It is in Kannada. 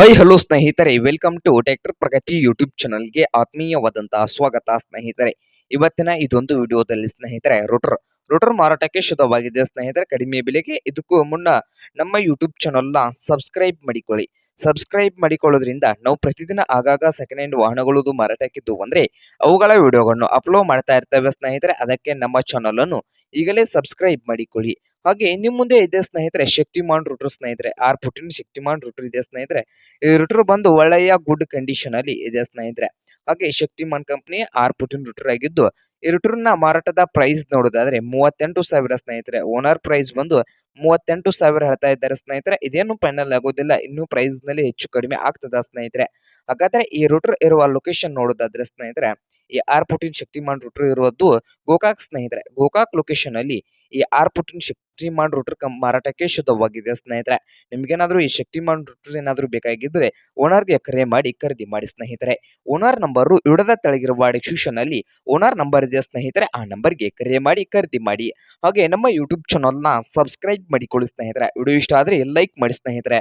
ಹೈ ಹಲೋ ಸ್ನೇಹಿತರೆ. Welcome to tractor Pragati YouTube ಚಾನಲ್ಗೆ ಆತ್ಮೀಯವಾದಂತಹ ಸ್ವಾಗತ ಸ್ನೇಹಿತರೆ. ಇವತ್ತಿನ ಇದೊಂದು ವಿಡಿಯೋದಲ್ಲಿ ಸ್ನೇಹಿತರೆ, ರೋಟರ್. ರೋಟರ್ ಮಾರಾಟಕ್ಕೆ ಶುದ್ಧವಾಗಿದೆ ಸ್ನೇಹಿತರೆ. ಕಡಿಮೆ ಬೆಲೆಗೆ. ಇದಕ್ಕೂ ಮುನ್ನ ನಮ್ಮ ಯೂಟ್ಯೂಬ್ ಚಾನಲ್ನ ಸಬ್ಸ್ಕ್ರೈಬ್ ಮಾಡಿಕೊಳ್ಳಿ. ಸಬ್ಸ್ಕ್ರೈಬ್ ಮಾಡಿಕೊಳ್ಳೋದ್ರಿಂದ ನಾವು ಪ್ರತಿದಿನ ಆಗಾಗ ಸೆಕೆಂಡ್ ಹ್ಯಾಂಡ್ ವಾಹನಗಳದು ಮಾರಾಟಕ್ಕಿದ್ದು ಅಂದರೆ ಅವುಗಳ ವಿಡಿಯೋಗಳನ್ನು ಅಪ್ಲೋಡ್ ಮಾಡ್ತಾ ಇರ್ತೇವೆ ಸ್ನೇಹಿತರೆ. ಅದಕ್ಕೆ ನಮ್ಮ ಚಾನಲ್ ಅನ್ನು ಈಗಲೇ ಸಬ್ಸ್ಕ್ರೈಬ್ ಮಾಡಿಕೊಳ್ಳಿ. ಹಾಗೆ ನಿಮ್ಮ ಮುಂದೆ ಇದೆ ಸ್ನೇಹಿತರೆ, ಶಕ್ತಿಮಾನ್ ರೂಟರ್ ಸ್ನೇಹಿತರೆ. ಆರ್ ಫೋರ್ಟೀನ್ ಶಕ್ತಿಮಾನ್ ರೂಟರ್ ಇದೆ ಸ್ನೇಹಿತರೆ. ಈ ರುಟ್ರ್ ಬಂದು ಒಳ್ಳೆಯ ಗುಡ್ ಕಂಡೀಷನ್ ಅಲ್ಲಿ ಇದೆ ಸ್ನೇಹಿತರೆ. ಹಾಗೆ Shaktiman company R fourteen router ಆಗಿದ್ದು, ಈ ರುಟ್ರ್ನ ಮಾರಾಟದ ಪ್ರೈಸ್ ನೋಡೋದಾದ್ರೆ ಮೂವತ್ತೆಂಟು ಸಾವಿರ ಸ್ನೇಹಿತರೆ. ಓನರ್ ಪ್ರೈಸ್ ಬಂದು ಮೂವತ್ತೆಂಟು ಸಾವಿರ ಹೇಳ್ತಾ ಇದ್ದಾರೆ ಸ್ನೇಹಿತರೆ. ಇದೇನು ಫೈನಲ್ ಆಗೋದಿಲ್ಲ, ಇನ್ನು ಪ್ರೈಸ್ನಲ್ಲಿ ಹೆಚ್ಚು ಕಡಿಮೆ ಆಗ್ತದ ಸ್ನೇಹಿತರೆ. ಹಾಗಾದ್ರೆ ಈ ರೂಟರ್ ಇರುವ ಲೊಕೇಶನ್ ನೋಡೋದಾದ್ರೆ ಸ್ನೇಹಿತರೆ, ಈ ಆರ್ ಪುಟಿನ್ ಶಕ್ತಿಮಾನ್ ರೂಟರ್ ಇರುವುದು ಗೋಕಾಕ್ ಸ್ನೇಹಿತರೆ. ಗೋಕಾಕ್ ಲೊಕೇಶನ್ ಅಲ್ಲಿ ಈ ಆರ್ ಫೋರ್ಟೀನ್ ಶಕ್ತಿಮಾನ್ ರೂಟರ್ ಮಾರಾಟಕ್ಕೆ ಶುದ್ಧವಾಗಿದೆ. ಸ್ನೇಹಿತರೆ, ನಿಮ್ಗೇನಾದ್ರೂ ಈ ಶಕ್ತಿಮಾನ್ ರೂಟರ್ ಏನಾದ್ರೂ ಬೇಕಾಗಿದ್ರೆ ಓನರ್ಗೆ ಕರೆ ಮಾಡಿ ಖರೀದಿ ಮಾಡಿ. ಸ್ನೇಹಿತರೆ, ಓನರ್ ನಂಬರು ಇಡದ ತೆಳಗಿರುವ ಡಿಸ್ಕ್ರಿಪ್ಷನ್ ಅಲ್ಲಿ ಓನರ್ ನಂಬರ್ ಇದೆ. ಸ್ನೇಹಿತರೆ, ಆ ನಂಬರ್ಗೆ ಕರೆ ಮಾಡಿ ಖರೀದಿ ಮಾಡಿ. ಹಾಗೆ ನಮ್ಮ ಯೂಟ್ಯೂಬ್ ಚಾನಲ್ನ ಸಬ್ಸ್ಕ್ರೈಬ್ ಮಾಡಿಕೊಳ್ಳಿ. ಸ್ನೇಹಿತರೆ, ವಿಡಿಯೋ ಇಷ್ಟ ಆದರೆ ಲೈಕ್ ಮಾಡಿ. ಸ್ನೇಹಿತರೆ.